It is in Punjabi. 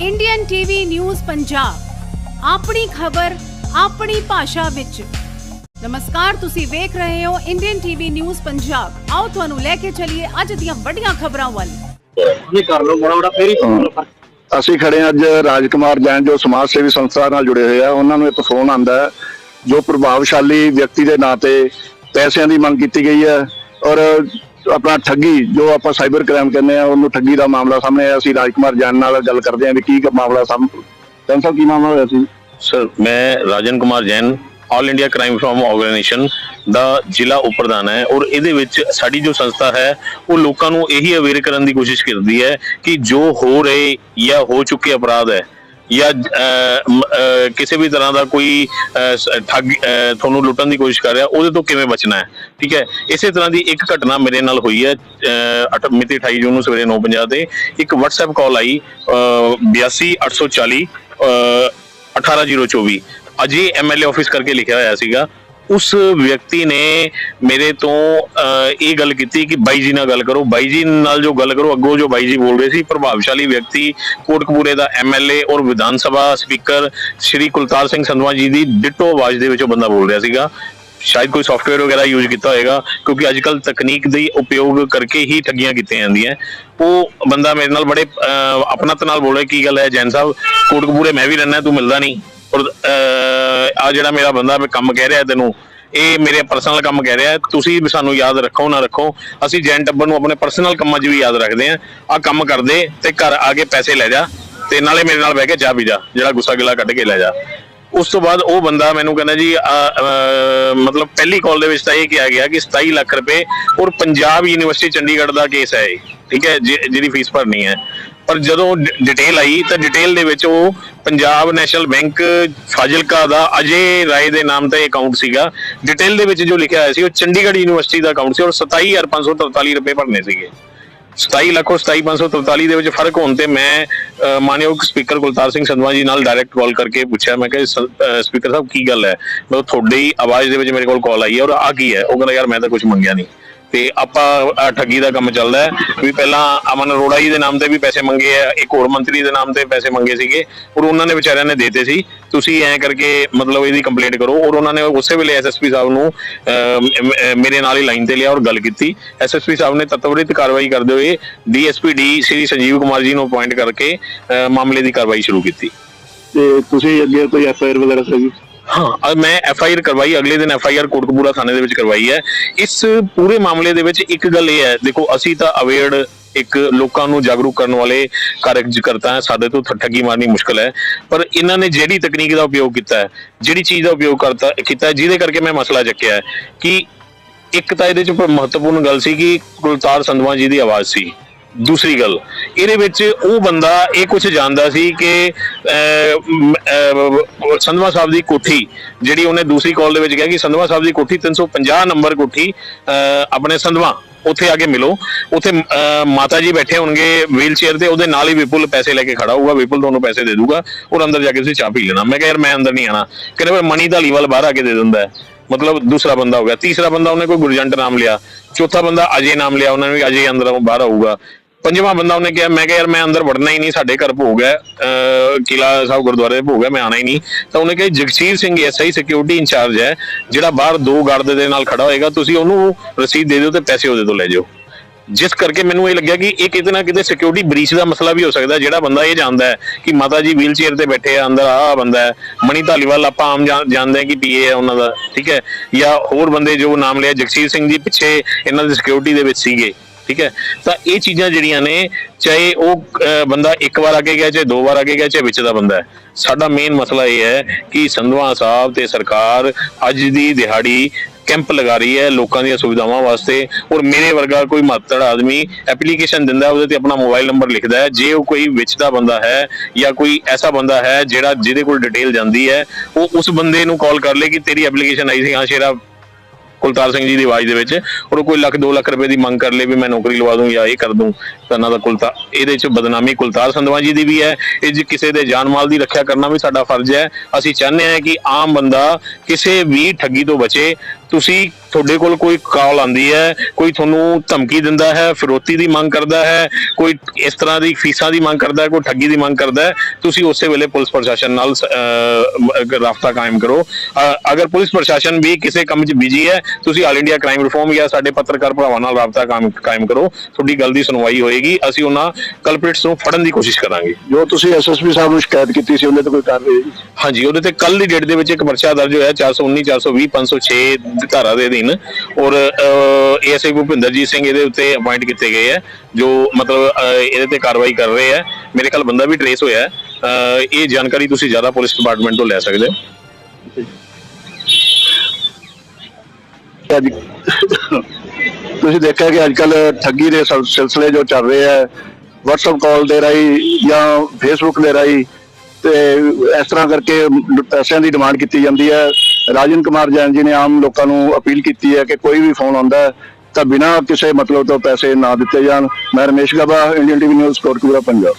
ਇੰਡੀਅਨ ਟੀਵੀ ਨਿਊਜ਼ ਪੰਜਾਬ ਆਪਣੀ ਖਬਰ ਆਪਣੀ ਭਾਸ਼ਾ ਵਿੱਚ। ਨਮਸਕਾਰ ਤੁਸੀਂ ਵੇਖ ਰਹੇ ਹੋ ਇੰਡੀਅਨ ਟੀਵੀ ਨਿਊਜ਼ ਪੰਜਾਬ ਆਓ ਤੁਹਾਨੂੰ ਲੈ ਕੇ ਚੱਲੀਏ ਅੱਜ ਦੀਆਂ ਵੱਡੀਆਂ ਖਬਰਾਂ ਵੱਲ। ਇਹ ਕਰ ਲਓ ਬੜਾ ਬੜਾ ਫੇਰ। ਅਸੀਂ ਖੜੇ ਹਾਂ ਅੱਜ ਰਾਜਕੁਮਾਰ ਜੈਨ ਜੋ ਸਮਾਜ ਸੇਵੀ ਸੰਸਥਾ ਨਾਲ ਜੁੜੇ ਹੋਏ ਆ। ਉਹਨਾਂ ਨੂੰ ਇੱਕ ਫੋਨ ਆਂਦਾ ਹੈ ਜੋ ਪ੍ਰਭਾਵਸ਼ਾਲੀ ਵਿਅਕਤੀ ਦੇ ਨਾਂ ਤੇ ਪੈਸਿਆਂ ਦੀ ਮੰਗ ਕੀਤੀ ਗਈ ਹੈ। ਔਰ ਆਪਣਾ ਠੱਗੀ, ਜੋ ਆਪਾਂ ਸਾਈਬਰ ਕ੍ਰਾਈਮ ਕਹਿੰਦੇ ਆ, ਉਹਨੂੰ ਠੱਗੀ ਦਾ ਮਾਮਲਾ ਸਾਹਮਣੇ ਆਇਆ। ਅਸੀਂ ਰਾਜਕੁਮਾਰ ਜੈਨ ਨਾਲ ਗੱਲ ਕਰਦੇ ਹਾਂ ਵੀ ਕੀ ਮਾਮਲਾ ਸਾਹਮਣੇ ਜੈਨ ਸਾਹਿਬ, ਕੀ ਮਾਮਲਾ ਹੋਇਆ ਸੀ? ਸਰ, ਮੈਂ Rajan Kumar Jain all India crime form organisation ਦਾ ਜ਼ਿਲ੍ਹਾ ਉਪ ਪ੍ਰਧਾਨ ਹੈ ਔਰ ਇਹਦੇ ਵਿੱਚ ਸਾਡੀ ਜੋ ਸੰਸਥਾ ਹੈ, ਉਹ ਲੋਕਾਂ ਨੂੰ ਇਹੀ ਅਵੇਅਰ ਕਰਨ ਦੀ ਕੋਸ਼ਿਸ਼ ਕਰਦੀ ਹੈ ਕਿ ਜੋ ਹੋ ਰਹੇ ਜਾਂ ਹੋ ਚੁੱਕੇ ਅਪਰਾਧ ਹੈ ਜਾਂ ਕਿਸੇ ਵੀ ਤਰ੍ਹਾਂ ਦਾ ਕੋਈ ਠੱਗ ਤੁਹਾਨੂੰ ਲੁੱਟਣ ਦੀ ਕੋਸ਼ਿਸ਼ ਕਰ ਰਿਹਾ ਉਹਦੇ ਤੋਂ ਕਿਵੇਂ ਬਚਣਾ ਹੈ? ਠੀਕ ਹੈ? ਇਸੇ ਤਰ੍ਹਾਂ ਦੀ ਇੱਕ ਘਟਨਾ ਮੇਰੇ ਨਾਲ ਹੋਈ ਹੈ ਅਹ, ਅਠ- ਮਿਤੀ 28 ਜੂਨ ਨੂੰ ਸਵੇਰੇ 9:50 ਤੇ ਇੱਕ WhatsApp ਕਾਲ ਆਈ ਅਹ, 82840 ਅਹ, 18024 ਅਜੇ ਐਮਐਲਏ ਆਫਿਸ ਕਰਕੇ ਲਿਖਿਆ ਹੋਇਆ ਸੀਗਾ ਉਸ ਵਿਅਕਤੀ ਨੇ ਮੇਰੇ ਤੋਂ ਇਹ ਗੱਲ ਕੀਤੀ ਕਿ ਬਾਈ ਜੀ ਨਾਲ ਗੱਲ ਕਰੋ। ਬਾਈ ਜੀ ਨਾਲ ਜੋ ਗੱਲ ਕਰੋ, ਅੱਗੋਂ ਜੋ ਬਾਈ ਜੀ ਬੋਲ ਰਹੇ ਸੀ, ਪ੍ਰਭਾਵਸ਼ਾਲੀ ਵਿਅਕਤੀ, ਕੋਟਕਪੂਰੇ ਦਾ ਐਮਐਲਏ ਔਰ ਵਿਧਾਨ ਸਭਾ ਸਪੀਕਰ ਸ਼੍ਰੀ ਕੁਲਤਾਰ ਸਿੰਘ ਸੰਧਵਾ ਜੀ ਦੀ ਡਿਟੋ ਆਵਾਜ਼ ਦੇ ਵਿੱਚ ਉਹ ਬੰਦਾ ਬੋਲ ਰਿਹਾ ਸੀਗਾ। ਸ਼ਾਇਦ ਕੋਈ ਸੌਫਟਵੇਅਰ ਵਗੈਰਾ ਯੂਜ਼ ਕੀਤਾ ਹੋਏਗਾ, ਕਿਉਂਕਿ ਅੱਜ ਕੱਲ ਤਕਨੀਕ ਦੀ ਉਪਯੋਗ ਕਰਕੇ ਹੀ ਠੱਗੀਆਂ ਕੀਤੀਆਂ ਜਾਂਦੀਆਂ। ਉਹ ਬੰਦਾ ਮੇਰੇ ਨਾਲ ਬੜੇ ਆਪਣਤ ਨਾਲ ਬੋਲੇ, ਕੀ ਗੱਲ ਹੈ ਜੈਨ ਸਾਹਿਬ? ਕੋਟਕਪੂਰੇ ਮੈਂ ਵੀ ਰਹਿਣਾ ਤੂੰ ਮਿਲਦਾ ਨਹੀਂ। ਔਰ ਆ ਜਿਹੜਾ ਮੇਰਾ ਬੰਦਾ ਮੈਂ ਕੰਮ ਕਹਿ ਰਿਹਾ ਤੈਨੂੰ, ਇਹ ਮੇਰੇ ਪਰਸਨਲ ਕੰਮ ਕਹਿ ਰਿਹਾ, ਤੁਸੀਂ ਵੀ ਸਾਨੂੰ ਯਾਦ ਰੱਖੋ, ਨਾ ਰੱਖੋ। ਅਸੀਂ ਜੈਨ ਟੱਬਰ ਨੂੰ ਆਪਣੇ ਪਰਸਨਲ ਕੰਮਾਂ 'ਚ ਵੀ ਯਾਦ ਰੱਖਦੇ ਆ ਆ ਕੰਮ ਕਰਦੇ ਤੇ ਘਰ ਆ ਕੇ ਪੈਸੇ ਲੈ ਜਾ ਤੇ ਨਾਲੇ ਮੇਰੇ ਨਾਲ ਬਹਿ ਕੇ ਚਾਹ ਪੀ ਜਾ, ਜਿਹੜਾ ਗੁੱਸਾ ਗਿਲਾ ਕੱਢ ਕੇ ਲੈ ਜਾ। ਉਸ ਤੋਂ ਬਾਅਦ ਉਹ ਬੰਦਾ ਮੈਨੂੰ ਕਹਿੰਦਾ ਜੀ ਮਤਲਬ ਪਹਿਲੀ ਕਾਲ ਦੇ ਵਿੱਚ ਤਾਂ ਇਹ ਕਿਹਾ ਗਿਆ ਕਿ 27 ਲੱਖ ਰੁਪਏ ਔਰ ਪੰਜਾਬ ਯੂਨੀਵਰਸਿਟੀ ਚੰਡੀਗੜ੍ਹ ਦਾ ਕੇਸ ਹੈ ਇਹ, ਠੀਕ ਹੈ, ਜਿ- ਜਿਹਦੀ ਫੀਸ ਭਰਨੀ ਹੈ। ਪਰ ਜਦੋਂ ਡਿਟੇਲ ਆਈ ਤਾਂ ਡਿਟੇਲ ਦੇ ਵਿੱਚ ਉਹ ਪੰਜਾਬ ਨੈਸ਼ਨਲ ਬੈਂਕ ਫਾਜ਼ਿਲਕਾ ਦਾ ਅਜੇ ਰਾਏ ਦੇ ਨਾਮ ਤੇ ਅਕਾਊਂਟ ਸੀਗਾ। ਡਿਟੇਲ ਦੇ ਵਿੱਚ ਜੋ ਲਿਖਿਆ ਹੋਇਆ ਸੀ ਉਹ ਚੰਡੀਗੜ੍ਹ ਯੂਨੀਵਰਸਿਟੀ ਦਾ ਅਕਾਊਂਟ ਸੀ ਔਰ 27543 ਰੁਪਏ ਭਰਨੇ ਸੀਗੇ। 27 ਲੱਖ ਔਰ 27543 ਦੇ ਵਿੱਚ ਫ਼ਰਕ ਹੋਣ ਤੇ ਮੈਂ ਅਹ, ਮਾਨਯੋਗ ਸਪੀਕਰ ਕੁਲਤਾਰ ਸਿੰਘ ਸੰਧਵਾ ਜੀ ਨਾਲ ਡਾਇਰੈਕਟ ਕਾਲ ਕਰਕੇ ਪੁੱਛਿਆ। ਮੈਂ ਕਿਹਾ ਸਪੀਕਰ ਸਾਹਿਬ ਕੀ ਗੱਲ ਹੈ? ਮੈਂ ਤੁਹਾਡੀ ਆਵਾਜ਼ ਦੇ ਵਿੱਚ ਮੇਰੇ ਕੋਲ ਕਾਲ ਆਈ ਹੈ ਔਰ ਆ ਕੀ ਹੈ। ਉਹ ਕਹਿੰਦਾ ਯਾਰ ਮੈਂ ਤਾਂ ਕੁਝ ਮੰਗਿਆ ਨਹੀਂ। ਤੇ ਆਪਾਂ ਠੱਗੀ ਦਾ ਕੰਮ ਚੱਲਦਾ ਹੈ। ਵੀ ਪਹਿਲਾਂ ਅਮਨ ਅਰੋੜਾ ਜੀ ਦੇ ਨਾਮ ਤੇ ਵੀ ਪੈਸੇ ਮੰਗੇ ਆ ਇੱਕ ਹੋਰ ਮੰਤਰੀ ਦੇ ਨਾਮ ਤੇ ਪੈਸੇ ਮੰਗੇ ਸੀਗੇ ਔਰ ਉਹਨਾਂ ਨੇ ਵਿਚਾਰਿਆਂ ਨੇ ਦੇਤੇ ਸੀ। ਤੁਸੀਂ ਐਂ ਕਰਕੇ ਮਤਲਬ ਇਹਦੀ ਕੰਪਲੇਂਟ ਕਰੋ ਔਰ ਉਹਨਾਂ ਨੇ ਉਸੇ ਵੇਲੇ ਐਸਐਸਪੀ ਸਾਹਿਬ ਨੂੰ ਅਹ, ਮੇਰੇ ਨਾਲ ਹੀ ਲਾਈਨ ਤੇ ਲਿਆ ਔਰ ਗੱਲ ਕੀਤੀ। ਐਸਐਸਪੀ ਸਾਹਿਬ ਨੇ ਤਤਵਰਿਤ ਕਾਰਵਾਈ ਕਰਦੇ ਹੋਏ ਡੀਐਸਪੀ ਡੀ ਸ੍ਰੀ ਸੰਜੀਵ ਕੁਮਾਰ ਜੀ ਨੂੰ ਅਪਾਇੰਟ ਕਰਕੇ ਮਾਮਲੇ ਦੀ ਕਾਰਵਾਈ ਸ਼ੁਰੂ ਕੀਤੀ। ਤੇ ਤੁਸੀਂ ਅੱਗੇ ਕੋਈ ਐਫ ਆਈ ਆਰ ਵਗੈਰਾ ਸੀ ਹਾਂ ਮੈਂ ਐਫ ਆਈ ਆਰ ਕਰਵਾਈ, ਅਗਲੇ ਦਿਨ ਐਫ ਆਈ ਆਰ ਕੋਟਕਪੂਰਾ ਥਾਣੇ ਦੇ ਵਿੱਚ ਕਰਵਾਈ ਹੈ। ਇਸ ਪੂਰੇ ਮਾਮਲੇ ਦੇ ਵਿੱਚ ਇੱਕ ਗੱਲ ਇਹ ਹੈ, ਦੇਖੋ, ਅਸੀਂ ਤਾਂ ਅਵੇਅਰਡ ਇੱਕ ਲੋਕਾਂ ਨੂੰ ਜਾਗਰੂਕ ਕਰਨ ਵਾਲੇ ਕਾਰਜ ਹੈ, ਸਾਡੇ ਤੋਂ ਠੱਗੀ ਮਾਰਨੀ ਮੁਸ਼ਕਲ ਹੈ। ਪਰ ਇਹਨਾਂ ਨੇ ਜਿਹੜੀ ਤਕਨੀਕ ਦਾ ਉਪਯੋਗ ਕੀਤਾ ਹੈ, ਜਿਹੜੀ ਚੀਜ਼ ਦਾ ਉਪਯੋਗ ਕਰਤਾ, ਕੀਤਾ ਜਿਹਦੇ ਕਰਕੇ ਮੈਂ ਮਸਲਾ ਚੱਕਿਆ ਹੈ ਕਿ ਇੱਕ ਤਾਂ ਇਹਦੇ ਚ ਮਹੱਤਵਪੂਰਨ ਗੱਲ ਸੀ ਕਿ ਕੁਲਤਾਰ ਸੰਧਵਾ ਜੀ ਦੀ ਆਵਾਜ਼ ਸੀ। ਦੂਸਰੀ ਗੱਲ ਇਹਦੇ ਵਿੱਚ ਉਹ ਬੰਦਾ ਇਹ ਕੁਝ ਜਾਣਦਾ ਸੀ ਕਿ ਸੰਧਵਾ ਸਾਹਿਬ ਦੀ ਕੋਠੀ ਜਿਹੜੀ ਉਹਨੇ ਦੂਸਰੀ ਕਾਲ ਦੇ ਵਿੱਚ ਕਿਹਾ ਕਿ ਸੰਧਵਾ ਸਾਹਿਬ ਦੀ ਕੋਠੀ 350 ਨੰਬਰ ਕੋਠੀ ਅਹ, ਆਪਣੇ ਸੰਧਵਾ ਉੱਥੇ ਆ ਕੇ ਮਿਲੋ। ਉੱਥੇ ਮਾਤਾ ਜੀ ਬੈਠੇ ਹੋਣਗੇ ਵੀਲ ਚੇਅਰ ਤੇ ਉਹਦੇ ਨਾਲ ਹੀ ਵਿਪੁਲ ਪੈਸੇ ਲੈ ਕੇ ਖੜਾ ਹੋਊਗਾ ਵਿਪੁਲ ਤੁਹਾਨੂੰ ਪੈਸੇ ਦੇ ਦੂਗਾ ਔਰ ਅੰਦਰ ਜਾ ਕੇ ਤੁਸੀਂ ਚਾਹ ਪੀ ਲੈਣਾ। ਮੈਂ ਕਿਹਾ ਯਾਰ ਮੈਂ ਅੰਦਰ ਨਹੀਂ ਆਣਾ। ਕਹਿੰਦੇ ਫਿਰ ਮਣੀ ਧਾਲੀਵਾਲ ਬਾਹਰ ਆ ਕੇ ਦੇ ਦਿੰਦਾ ਹੈ। ਮਤਲਬ ਦੂਸਰਾ ਬੰਦਾ ਹੋ ਗਿਆ। ਤੀਸਰਾ ਬੰਦਾ ਉਹਨੇ ਕੋਈ ਗੁਰਜੰਟ ਨਾਮ ਲਿਆ। ਚੌਥਾ ਬੰਦਾ ਅਜੇ ਨਾਮ ਲਿਆ, ਉਹਨਾਂ ਨੇ ਵੀ ਅਜੇ ਅੰਦਰ ਬਾਹਰ ਆਊਗਾ। ਪੰਜਵਾਂ ਬੰਦਾ ਉਹਨੇ ਕਿਹਾ, ਮੈਂ ਕਿਹਾ, ਯਾਰ ਮੈਂ ਅੰਦਰ ਵੜਨਾ ਹੀ ਨਹੀਂ, ਸਾਡੇ ਘਰ ਭੋਗ ਹੈ, ਅਹ ਕਿਲਾ ਸਾਹਿਬ ਗੁਰਦੁਆਰੇ ਭੋਗ ਹੈ, ਮੈਂ ਆਣਾ ਹੀ ਨਹੀਂ। ਤਾਂ ਉਹਨੇ ਕਿਹਾ, Jagsir Singh SI security incharge ਹੈ, ਜਿਹੜਾ ਬਾਹਰ ਦੋ ਗਾਰਡ ਦੇ ਨਾਲ ਖੜਾ ਹੋਏਗਾ, ਤੁਸੀਂ ਉਹਨੂੰ ਰਸੀਦ ਦੇ ਦਿਓ ਤੇ ਪੈਸੇ ਉਹਦੇ ਤੋਂ ਲੈ ਜਾਓ ਜਿਸ ਕਰਕੇ ਮੈਨੂੰ ਇਹ ਲੱਗਿਆ ਕਿ ਇਹ ਕਿਤੇ ਨਾ ਕਿਤੇ ਸਿਕਿਉਰਿਟੀ ਬ੍ਰੀਚ ਦਾ ਮਸਲਾ ਵੀ ਹੋ ਸਕਦਾ ਜਿਹੜਾ ਬੰਦਾ ਇਹ ਜਾਣਦਾ ਹੈ ਕਿ ਮਾਤਾ ਜੀ ਵੀਲ ਚੇਅਰ ਤੇ ਬੈਠੇ ਆ, ਅੰਦਰ ਆਹ ਬੰਦਾ ਹੈ, ਮਣੀ ਧਾਲੀਵਾਲ, ਆਪਾਂ ਆਮ ਜਾਣਦੇ ਹਾਂ ਕਿ ਪੀਏ ਹੈ ਉਹਨਾਂ ਦਾ, ਠੀਕ ਹੈ, ਜਾਂ ਹੋਰ ਬੰਦੇ ਜੋ ਨਾਮ ਲਿਆ, ਜਗਸੀਰ ਸਿੰਘ ਜੀ ਪਿੱਛੇ ਇਹਨਾਂ ਦੀ ਸਿਕਿਉਰਿਟੀ ਦੇ ਵਿੱਚ ਸੀਗੇ, ਠੀਕ ਹੈ, ਤਾਂ ਇਹ ਚੀਜ਼ਾਂ ਜਿਹੜੀਆਂ ਨੇ, ਚਾਹੇ ਉਹ ਬੰਦਾ ਇੱਕ ਵਾਰ ਅੱਗੇ ਗਿਆ, ਚਾਹੇ ਦੋ ਵਾਰ ਅੱਗੇ ਗਿਆ, ਚਾਹੇ ਵਿੱਚ ਦਾ ਬੰਦਾ ਹੈ, ਸਾਡਾ ਮੇਨ ਮਸਲਾ ਇਹ ਹੈ ਕਿ ਸੰਧਵਾ ਸਾਹਿਬ ਤੇ ਸਰਕਾਰ ਅੱਜ ਦੀ ਦਿਹਾੜੀ ਕੈਂਪ ਲਗਾ ਰਹੀ ਹੈ ਲੋਕਾਂ ਦੀਆਂ ਸੁਵਿਧਾਵਾਂ ਵਾਸਤੇ ਔਰ ਮੇਰੇ ਵਰਗਾ ਕੋਈ ਮਾਤੜ ਆਦਮੀ ਐਪਲੀਕੇਸ਼ਨ ਦਿੰਦਾ ਉਹਦੇ ਤੇ ਆਪਣਾ ਮੋਬਾਈਲ ਨੰਬਰ ਲਿਖਦਾ ਹੈ। ਜੇ ਉਹ ਕੋਈ ਵਿੱਚ ਦਾ ਬੰਦਾ ਹੈ ਜਾਂ ਕੋਈ ਐਸਾ ਬੰਦਾ ਹੈ ਜਿਹੜਾ ਜਿਹਦੇ ਕੋਲ ਡਿਟੇਲ ਜਾਂਦੀ ਹੈ, ਉਹ ਉਸ ਬੰਦੇ ਨੂੰ ਕਾਲ ਕਰ ਲੇ ਕਿ ਤੇਰੀ ਐਪਲੀਕੇਸ਼ਨ ਆਈ ਸੀ, ਹਾਂ ਸ਼ੇਰਾ ਕੁਲਤਾਰ ਸਿੰਘ ਜੀ ਦੀ ਆਵਾਜ਼ ਦੇ ਵਿੱਚ, ਔਰ ਉਹ ਕੋਈ ਲੱਖ 2 ਲੱਖ ਰੁਪਏ ਦੀ ਮੰਗ ਕਰ ਲੇ ਵੀ ਮੈਂ ਨੌਕਰੀ ਲਵਾ ਦੂੰ ਜਾਂ ਇਹ ਕਰ ਦੂੰ। ਤਾਂ ਇਹਨਾਂ ਦਾ ਕੁਲਤਾ, ਇਹਦੇ ਚ ਬਦਨਾਮੀ ਕੁਲਤਾਰ ਸੰਧਵਾ ਜੀ ਦੀ ਵੀ ਹੈ। ਇਹ ਜੀ ਕਿਸੇ ਦੇ ਜਾਨ ਮਾਲ ਦੀ ਰੱਖਿਆ ਕਰਨਾ ਵੀ ਸਾਡਾ ਫਰਜ਼ ਹੈ, ਅਸੀਂ ਚਾਹੁੰਦੇ ਹਾਂ ਕਿ ਆਮ ਬੰਦਾ ਕਿਸੇ ਵੀ ਠੱਗੀ ਤੋਂ ਬਚੇ ਤੁਸੀਂ ਤੁਹਾਡੇ ਕੋਲ ਕੋਈ ਕਾਲ ਆਂਦੀ ਹੈ ਕੋਈ ਤੁਹਾਨੂੰ ਧਮਕੀ ਦਿੰਦਾ ਹੈ ਫਿਰੋਤੀ ਦੀ ਮੰਗ ਕਰਦਾ ਹੈ ਕੋਈ ਇਸ ਤਰ੍ਹਾਂ ਦੀ ਫੀਸਾਂ ਦੀ ਮੰਗ ਕਰਦਾ ਹੈ ਕੋਈ ਠੱਗੀ ਦੀ ਮੰਗ ਕਰਦਾ ਹੈ ਤੁਸੀਂ ਉਸੇ ਵੇਲੇ ਪੁਲਿਸ ਪ੍ਰਸ਼ਾਸਨ ਨਾਲ ਰਾਬਤਾ ਕਾਇਮ ਕਰੋ। ਅਗਰ ਪੁਲਿਸ ਪ੍ਰਸ਼ਾਸਨ ਵੀ ਕਿਸੇ ਕੰਮ 'ਚ ਬਿਜ਼ੀ ਹੈ ਤੁਸੀਂ ਆਲ ਇੰਡੀਆ ਕ੍ਰਾਈਮ ਰਿਫਾਰਮ ਜਾਂ ਸਾਡੇ ਪੱਤਰਕਾਰ ਭਰਾਵਾਂ ਨਾਲ ਰਾਬਤਾ ਕਾਇਮ ਕਰੋ। ਤੁਹਾਡੀ ਗੱਲ ਦੀ ਸੁਣਵਾਈ ਹੋਏਗੀ। ਅਸੀਂ ਉਹਨਾਂ ਕਲਪ੍ਰਿਟਸ ਨੂੰ ਫੜਨ ਦੀ ਕੋਸ਼ਿਸ਼ ਕਰਾਂਗੇ। ਜੋ ਤੁਸੀਂ ਐਸਐਸਪੀ ਸਾਹਿਬ ਨੂੰ ਸ਼ਿਕਾਇਤ ਕੀਤੀ ਸੀ ਉਹਦੇ ਤੇ ਕੋਈ ਕਾਰਵਾਈ ਹੋਈ? ਹਾਂਜੀ ਉਹਦੇ ਤੇ ਕੱਲ ਦੀ ਡੇਟ ਦੇ ਵਿੱਚ ਇੱਕ ਪਰਚਾ ਦਰਜ ਹੋਇਆ 419 420 506 ਦੀ ਧਾਰਾ ਦੇ ਅਧੀਨ ਔਰ ਏਐਸਆਈ ਭੁਪਿੰਦਰਜੀਤ ਸਿੰਘ ਇਹਦੇ ਉੱਤੇ ਅਪਾਇੰਟ ਕੀਤੇ ਗਏ ਹੈ ਜੋ ਮਤਲਬ ਅਹ, ਇਹਦੇ ਤੇ ਕਾਰਵਾਈ ਕਰ ਰਹੇ ਹੈ ਮੇਰੇ ਖਿਆਲ ਬੰਦਾ ਵੀ ਟਰੇਸ ਹੋਇਆ ਹੈ। ਅਹ, ਇਹ ਜਾਣਕਾਰੀ ਤੁਸੀਂ ਜ਼ਿਆਦਾ ਪੁਲਿਸ ਡਿਪਾਰਟਮੈਂਟ ਤੋਂ ਲੈ ਸਕਦੇ ਹੋ। ਅੱਜ ਤੁਸੀਂ ਦੇਖਿਆ ਕਿ ਅੱਜ ਕੱਲ ਠੱਗੀ ਦੇ ਸਿਲ- ਸਿਲਸਿਲੇ ਜੋ ਚੱਲ ਰਹੇ ਆ WhatsApp ਕਾਲ ਦੇ ਰਾਹੀਂ ਜਾਂ Facebook ਦੇ ਰਾਹੀਂ ਤੇ ਇਸ ਤਰ੍ਹਾਂ ਕਰਕੇ ਪੈਸਿਆਂ ਦੀ ਡਿਮਾਂਡ ਕੀਤੀ ਜਾਂਦੀ ਹੈ। ਰਾਜਨ ਕੁਮਾਰ ਜੈਨ ਜੀ ਨੇ ਆਮ ਲੋਕਾਂ ਨੂੰ ਅਪੀਲ ਕੀਤੀ ਹੈ ਕਿ ਕੋਈ ਵੀ ਫੋਨ ਆਉਂਦਾ ਹੈ, ਤਾਂ ਬਿਨਾਂ ਕਿਸੇ ਮਤਲਬ ਤੋਂ ਪੈਸੇ ਨਾ ਦਿੱਤੇ ਜਾਣ। ਮੈਂ Ramesh Gaba, Indian TV news, Kotkapura, Punjab.